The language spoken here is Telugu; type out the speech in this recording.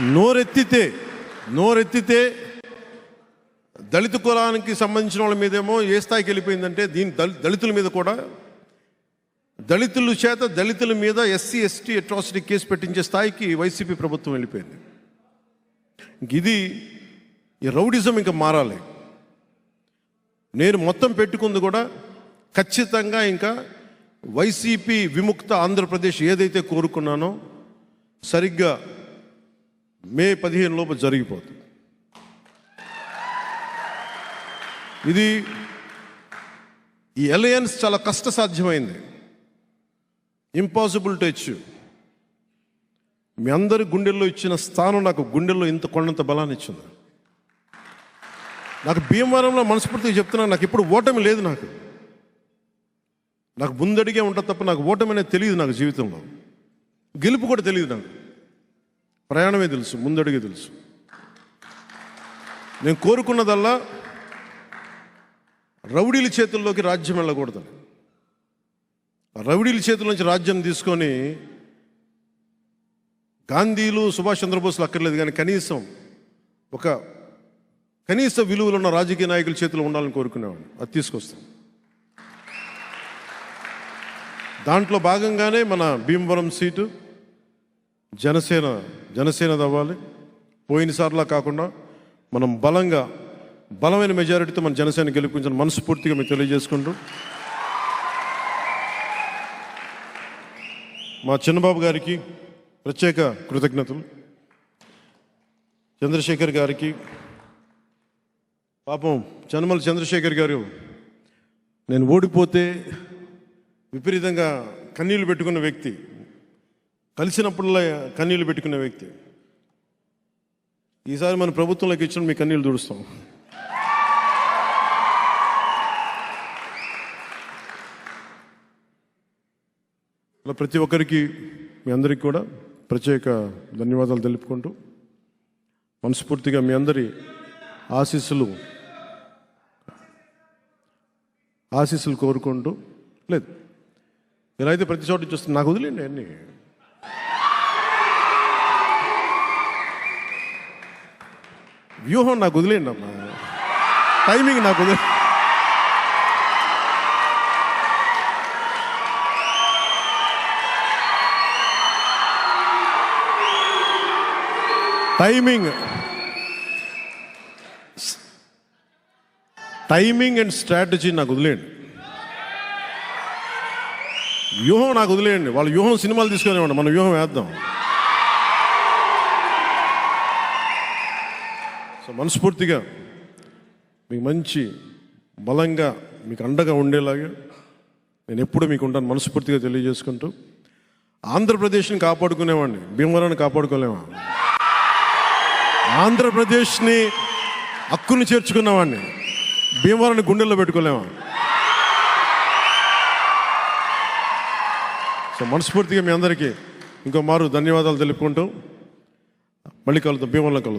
నోరెత్తితే నోరెత్తితే దళిత కులానికి సంబంధించిన వాళ్ళ మీదేమో ఏ స్థాయికి వెళ్ళిపోయిందంటే దీని దళి- దళితుల మీద కూడా. దళితుల చేత దళితుల మీద ఎస్సీ ఎస్టీ అట్రాసిటీ కేసు పెట్టించే స్థాయికి వైసీపీ ప్రభుత్వం వెళ్ళిపోయింది. ఇది ఈ రౌడిజం ఇంకా మారాలి. నేను మొత్తం పెట్టుకుంది కూడా ఖచ్చితంగా ఇంకా వైసీపీ విముక్త ఆంధ్రప్రదేశ్ ఏదైతే కోరుకున్నానో సరిగ్గా మే పదిహేను లోపు జరిగిపోతుంది. ఇది ఈ అలయన్స్ చాలా కష్టసాధ్యమైంది. ఇంపాసిబుల్ టు అచీవ్ మీ అందరి గుండెల్లో ఇచ్చిన స్థానం నాకు గుండెల్లో ఇంత కొండంత బలాన్ని ఇచ్చింది. నాకు భీమవరంలో మనస్ఫూర్తిగా చెప్తున్నాను నాకు ఇప్పుడు ఓటమి లేదు నాకు. నాకు ముందడిగే ఉంటుంది తప్ప నాకు ఓటమి అనేది తెలియదు నాకు జీవితంలో. గెలుపు కూడా తెలియదు నాకు. ప్రయాణమే తెలుసు ముందడిగే తెలుసు. నేను కోరుకున్నదల్లా రౌడీల చేతుల్లోకి రాజ్యం వెళ్ళకూడదు. రౌడీల చేతుల నుంచి రాజ్యం తీసుకొని గాంధీలు సుభాష్ చంద్రబోస్లు అక్కర్లేదు కానీ కనీసం ఒక కనీస విలువలు ఉన్న రాజకీయ నాయకుల చేతిలో ఉండాలని కోరుకునేవాడు అది తీసుకొస్తాం దాంట్లో భాగంగానే మన భీమవరం సీటు జనసేన జనసేన అవ్వాలి పోయినసార్లా కాకుండా మనం బలంగా బలమైన మెజారిటీతో మన జనసేన గెలిపించిన మనస్ఫూర్తిగా మీకు తెలియజేసుకుంటూ మా చిన్నబాబు గారికి ప్రత్యేక కృతజ్ఞతలు. చంద్రశేఖర్ గారికి పాపం చనమల చంద్రశేఖర్ గారు నేను ఓడిపోతే విపరీతంగా కన్నీళ్ళు పెట్టుకున్న వ్యక్తి. కలిసినప్పుడల్లా కన్నీళ్ళు పెట్టుకునే వ్యక్తి. ఈసారి మన ప్రభుత్వంలోకి ఇచ్చిన మీ కన్నీళ్ళు తుడుస్తాం. అలా ప్రతి ఒక్కరికి మీ అందరికీ కూడా ప్రత్యేక ధన్యవాదాలు తెలుపుకుంటూ మనస్ఫూర్తిగా మీ అందరి ఆశీస్సులు ఆశీస్సులు కోరుకుంటూ లేదు ఇలా అయితే ప్రతి చోట చూస్తుంది నాకు వదిలేండి అన్నీ. వ్యూహం నాకు వదిలేండి అమ్మా. టైమింగ్ నాకు వదిలే టైమింగ్ టైమింగ్ అండ్ స్ట్రాటజీ నాకు వదిలేండి వ్యూహం నాకు వదిలేయండి. వాళ్ళ వ్యూహం సినిమాలు తీసుకునేవాడు మన వ్యూహం వేద్దాం. సో మనస్ఫూర్తిగా మీకు మంచి బలంగా మీకు అండగా ఉండేలాగా నేను ఎప్పుడు మీకు ఉంటాను మనస్ఫూర్తిగా తెలియజేసుకుంటూ. ఆంధ్రప్రదేశ్ని కాపాడుకునేవాడిని భీమవరాన్ని కాపాడుకోలేమా? ఆంధ్రప్రదేశ్ని హక్కుని చేర్చుకున్నవాడిని భీమవరాన్ని గుండెల్లో పెట్టుకోలేమా? సో మనస్ఫూర్తిగా మీ అందరికీ ఇంకో మారు ధన్యవాదాలు తెలుపుకుంటూ మళ్ళీ కలుద్దాం భీమవరంలో కలుద్దాం.